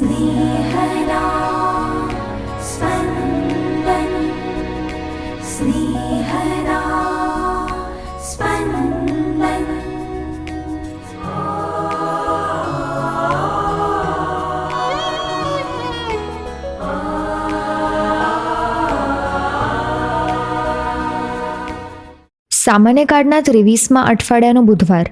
स्नेहदा स्पन्दन् स्नेहदा स्पन्दन् સામાન્ય કાળના ત્રેવીસમાં અઠવાડિયાનો બુધવાર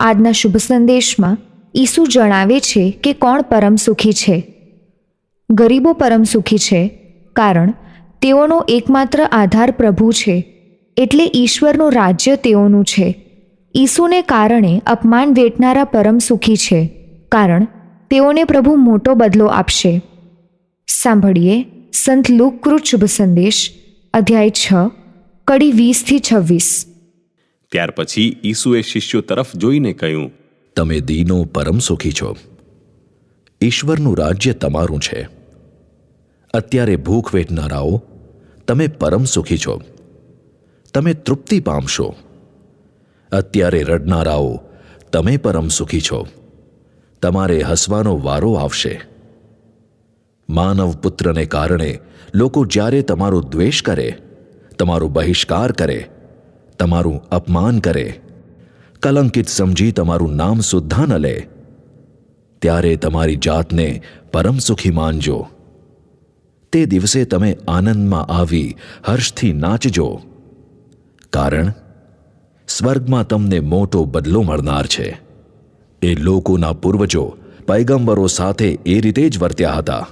આજના શુભ સંદેશમાં ઈસુ જણાવે છે કે કોણ પરમ સુખી છે? ગરીબો પરમ સુખી છે, કારણ તેઓનો એકમાત્ર આધાર પ્રભુ છે, એટલે ઈશ્વરનું રાજ્ય તેઓનું છે. ઈસુને કારણે અપમાન વેઠનારા પરમ સુખી છે, કારણ તેઓને પ્રભુ મોટો બદલો આપશે. સાંભળીએ સંત લોકકૃત શુભ સંદેશ, અધ્યાય છ, કડી વીસથી છવ્વીસ. ત્યાર પછી ઈસુએ શિષ્યો તરફ જોઈને કહ્યું તમે દીનો પરમ સુખી છો. ઈશ્વરનું રાજ્ય તમારું છે. અત્યારે ભૂખ વેઠનારાઓ, તમે પરમ સુખી છો. તમે તૃપ્તિ પામશો. અત્યારે રડનારાઓ, તમે પરમ સુખી છો. તમારે હસવાનો વારો આવશે. માનવ પુત્રને કારણે લોકો જ્યારે તમારો દ્વેષ કરે, તમારો બહિષ્કાર કરે, તમારું અપમાન કરે કલંકિત સમજી તમારું નામ સુદ્ધા ન લે. ત્યારે તમારી જાતને પરમ સુખી માનજો. તે દિવસે તમે આનંદમાં આવી હર્ષથી નાચજો. કારણ સ્વર્ગમાં તમને મોટો બદલો મળનાર છે. એ લોકોના પૂર્વજો પૈગંબરો સાથે એ રીતે જ વર્ત્યા હતા.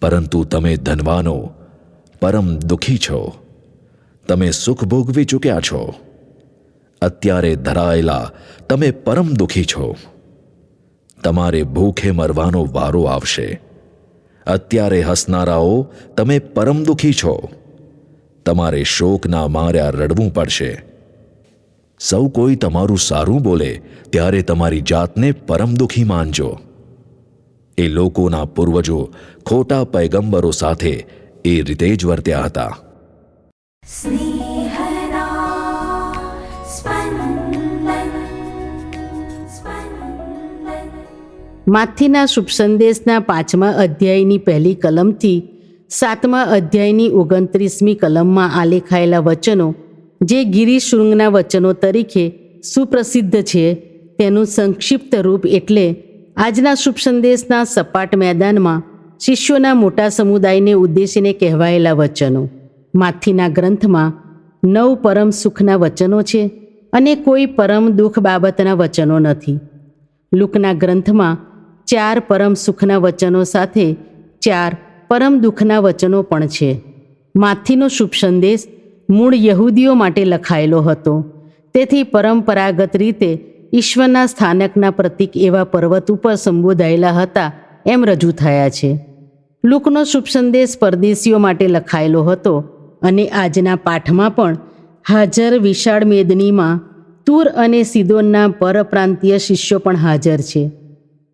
પરંતુ તમે ધનવાનો પરમ દુઃખી છો. તમે સુખ ભોગવી ચૂક્યા છો. અત્યારે ધરાયેલા તમે પરમ દુઃખી છો. તમારે ભૂખે મરવાનો વારો આવશે. અત્યારે હસનારાઓ, તમે પરમ દુઃખી છો. તમારે શોકના માર્યા રડવું પડશે. સૌ કોઈ તમારું સારું બોલે, ત્યારે તમારી જાતને પરમ દુઃખી માનજો. એ લોકોના પૂર્વજો ખોટા પૈગંબરો સાથે એ રીતે જ વર્ત્યા હતા. માથીના શુભ સંદેશના પાંચમા અધ્યાયની પહેલી કલમથી સાતમા અધ્યાયની ઓગણત્રીસમી કલમમાં આલેખાયેલા વચનો, જે ગિરિશૃંગના વચનો તરીકે સુપ્રસિદ્ધ છે, તેનું સંક્ષિપ્ત રૂપ એટલે આજના શુભ સંદેશના સપાટ મેદાનમાં શિષ્યોના મોટા સમુદાયને ઉદ્દેશીને કહેવાયેલા વચનો. માથીના ગ્રંથમાં નવ પરમ સુખના વચનો છે અને કોઈ પરમ દુઃખ બાબતના વચનો નથી. લુકના ગ્રંથમાં ચાર પરમ સુખના વચનો સાથે ચાર પરમ દુઃખના વચનો પણ છે. માથીનો શુભ સંદેશ મૂળ યહૂદીઓ માટે લખાયેલો હતો. તેથી પરંપરાગત રીતે ઈશ્વરના સ્થાનકના પ્રતીક એવા પર્વત ઉપર સંબોધાયેલા હતા એમ રજૂ થયા છે. લુકનો શુભ સંદેશ પરદેશીઓ માટે લખાયેલો હતો અને આજના પાઠમાં પણ હાજર વિશાળ મેદનીમાં તુર અને સિદોનના પરપ્રાંતીય શિષ્યો પણ હાજર છે.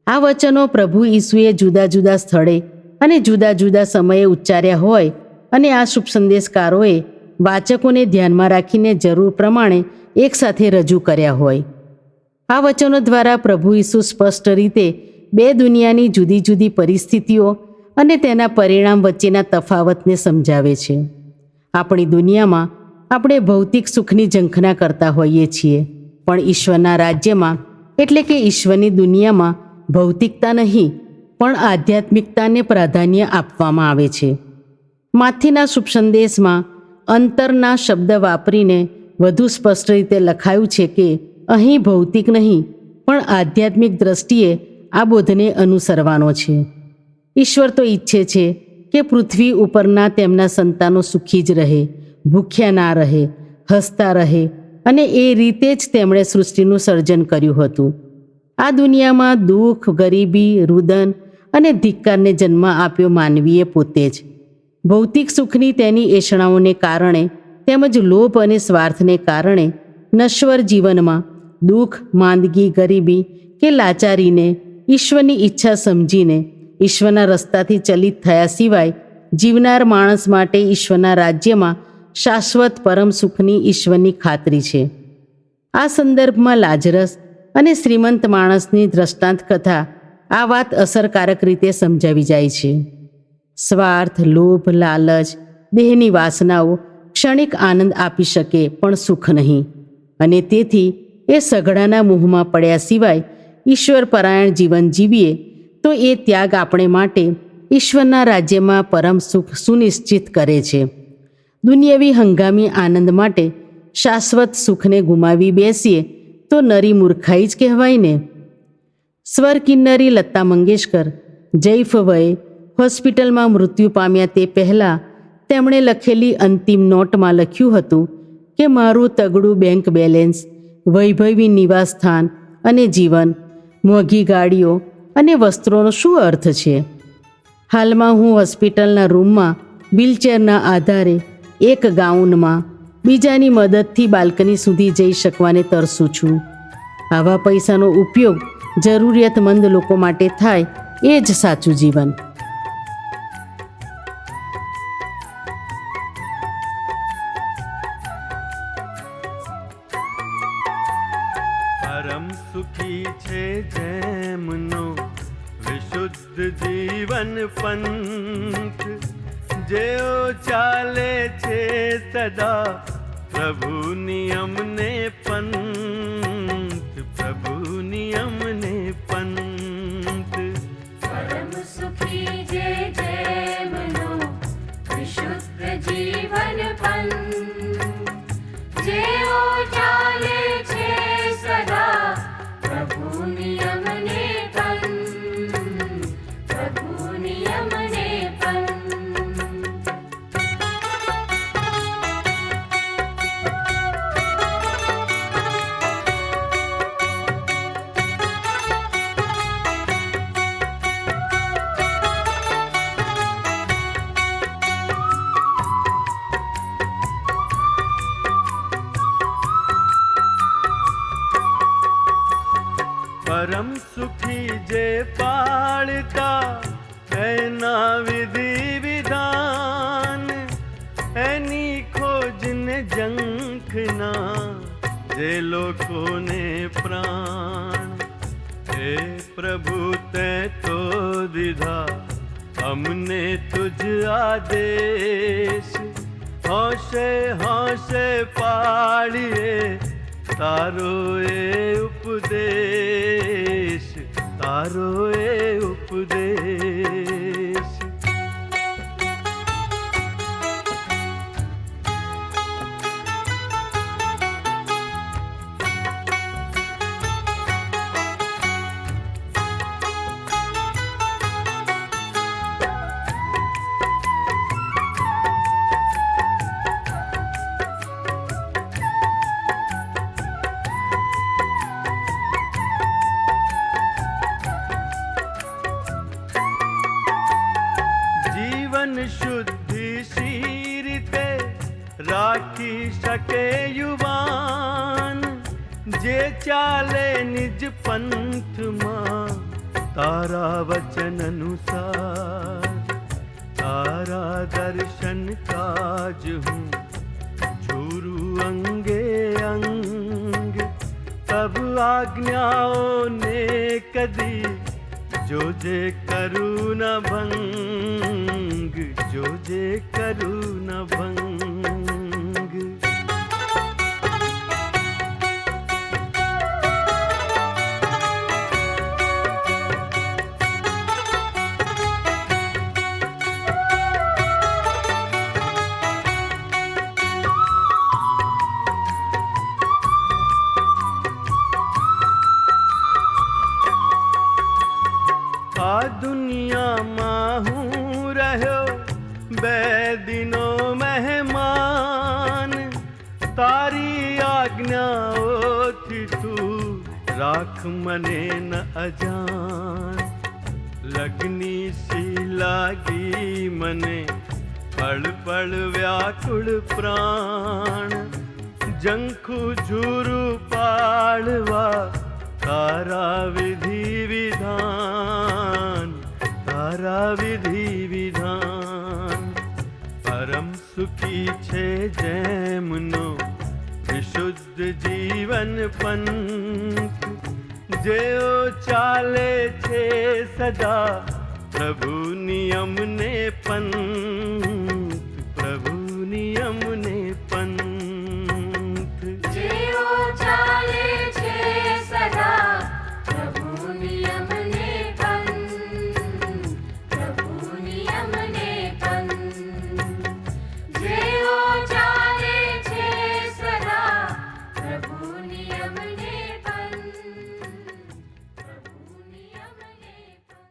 આ વચનો પ્રભુ ઈસુએ જુદા જુદા સ્થળે અને જુદા જુદા સમયે ઉચ્ચાર્યા હોય અને આ શુભ સંદેશકારોએ વાચકોને ધ્યાનમાં રાખીને જરૂર પ્રમાણે એકસાથે રજૂ કર્યા હોય. આ વચનો દ્વારા પ્રભુ ઈસુ સ્પષ્ટ રીતે બે દુનિયાની જુદી જુદી પરિસ્થિતિઓ અને તેના પરિણામ વચ્ચેના તફાવતને સમજાવે છે. આપણી દુનિયામાં આપણે ભૌતિક સુખની ઝંખના કરતા હોઈએ છીએ, પણ ઈશ્વરના રાજ્યમાં, એટલે કે ઈશ્વરની દુનિયામાં ભૌતિકતા નહીં, પણ આધ્યાત્મિકતાને પ્રાધાન્ય આપવામાં આવે છે. માથીના શુભ સંદેશમાં અંતરના શબ્દ વાપરીને વધુ સ્પષ્ટ રીતે લખાયું છે કે, અહીં ભૌતિક નહીં, પણ આધ્યાત્મિક દ્રષ્ટિએ આ બોધને અનુસરવાનો છે. ઈશ્વર તો ઈચ્છે છે કે પૃથ્વી ઉપરના તેમના સંતાનો સુખી જ રહે, ભૂખ્યા ના રહે, હસતા રહે અને એ રીતે જ તેમણે સૃષ્ટિનું સર્જન કર્યું હતું. આ દુનિયામાં દુઃખ, ગરીબી, રુદન અને ધિક્કારને જન્મ આપ્યો માનવીએ પોતે જ. ભૌતિક સુખની તેની એષણાઓને કારણે તેમજ લોભ અને સ્વાર્થને કારણે નશ્વર જીવનમાં દુઃખ, માંદગી, ગરીબી કે લાચારીને ઈશ્વરની ઈચ્છા સમજીને ઈશ્વરના રસ્તાથી ચલિત થયા સિવાય જીવનાર માણસ માટે ઈશ્વરના રાજ્યમાં શાશ્વત પરમ સુખની ઈશ્વરની ખાતરી છે. આ સંદર્ભમાં લાજરસ અને શ્રીમંત માણસની દ્રષ્ટાંત કથા આ વાત અસરકારક રીતે સમજાવી જાય છે. સ્વાર્થ, લોભ, લાલચ, દેહની વાસનાઓ ક્ષણિક આનંદ આપી શકે પણ સુખ નહીં. અને તેથી એ સઘળાના મોહમાં પડ્યા સિવાય ઈશ્વર પરાયણ જીવન જીવીએ તો એ ત્યાગ આપણે માટે ઈશ્વરના રાજ્યમાં પરમ સુખ સુનિશ્ચિત કરે છે. દુનિયાવી હંગામી આનંદ માટે શાશ્વત સુખને ગુમાવી બેસીએ તો નરી મૂર્ખાઈ જ કહેવાય ને? સ્વર કિન્નરી લતા મંગેશકર. જૈફ વયે હોસ્પિટલમાં મૃત્યુ પામ્યા તે પહેલાં તેમણે લખેલી અંતિમ નોટમાં લખ્યું હતું કે મારું તગડું બેંક બેલેન્સ, વૈભવી નિવાસસ્થાન અને જીવન, મોંઘી ગાડીઓ અને વસ્ત્રોનો શું અર્થ છે? હાલમાં હું હોસ્પિટલના રૂમમાં, વ્હીલચેરના આધારે એક ગાઉનમાં બીજાની મદદથી બાલ્કની સુધી જઈ શકવાને તરસું છું. આવા પૈસાનો ઉપયોગ જરૂરિયાતમંદ લોકો માટે થાય એ જ સાચું જીવન. પરમ સુખી છે જેમનો વિશુદ્ધ જીવન પંથ, જેઓ ચાલે છે સદા प्रभु नियम ने पंत प्रभु नियम ने पंत परम सुखी जय जय मनो विशुद्ध जीवन पंत સુખી જે પાળતા એના વિધિ વિધાન, એની ખોજને જંખના જે લોકોને પ્રાણ. હે પ્રભુ તે તો દીધા અમને તુજ આદેશ. હોશે હોશે પાળીએ તારો એ ઉપદેશ. તારો એ ઉપદેશ રાખી શકે યુવાન. જે ચાલે નિજ પંથમાં, તારા વચન અનુસાર. તારા દર્શન કાજ હું છૂરું અંગે અંગ. તબ આજ્ઞાઓને કદી જોજે કરું ન ભંગ. જોજે કરું ન ભંગ. દુનિયામાં હું રહ્યો બે દિનો મહેમાન. તારી આજ્ઞાઓથી તું રાખ મને ન અજાન લગ્ની સી લાગી મને? પળ પળ વ્યાકુળ પ્રાણ. જંખુ ઝૂરું પાળવા તારા વિધિ વિધાન. તારા વિધિ વિધાન પરમ સુખી છે જેમનો વિશુદ્ધ જીવન પંથ જેઓ ચાલે છે સદા પ્રભુ નિયમને પણ